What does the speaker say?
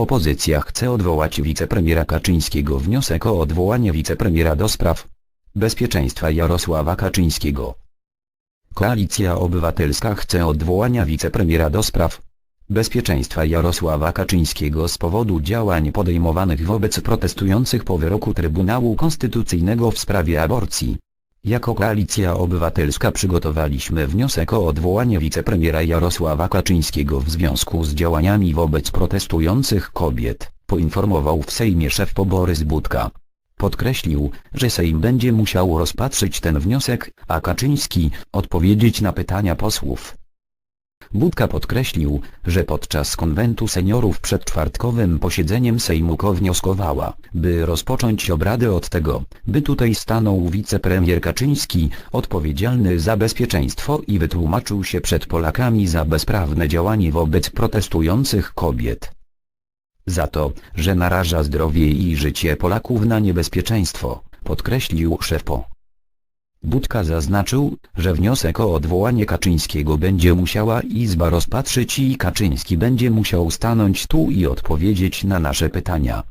Opozycja chce odwołać wicepremiera Kaczyńskiego. Wniosek o odwołanie wicepremiera do spraw bezpieczeństwa Jarosława Kaczyńskiego. Koalicja Obywatelska chce odwołania wicepremiera do spraw bezpieczeństwa Jarosława Kaczyńskiego z powodu działań podejmowanych wobec protestujących po wyroku Trybunału Konstytucyjnego w sprawie aborcji. Jako Koalicja Obywatelska przygotowaliśmy wniosek o odwołanie wicepremiera Jarosława Kaczyńskiego w związku z działaniami wobec protestujących kobiet, poinformował w Sejmie szef Borys Budka. Podkreślił, że Sejm będzie musiał rozpatrzyć ten wniosek, a Kaczyński odpowiedzieć na pytania posłów. Budka podkreślił, że podczas konwentu seniorów przed czwartkowym posiedzeniem Sejmu KO wnioskowała, by rozpocząć obrady od tego, by tutaj stanął wicepremier Kaczyński, odpowiedzialny za bezpieczeństwo i wytłumaczył się przed Polakami za bezprawne działanie wobec protestujących kobiet. Za to, że naraża zdrowie i życie Polaków na niebezpieczeństwo, podkreślił szef PO. Budka zaznaczył, że wniosek o odwołanie Kaczyńskiego będzie musiała Izba rozpatrzyć i Kaczyński będzie musiał stanąć tu i odpowiedzieć na nasze pytania.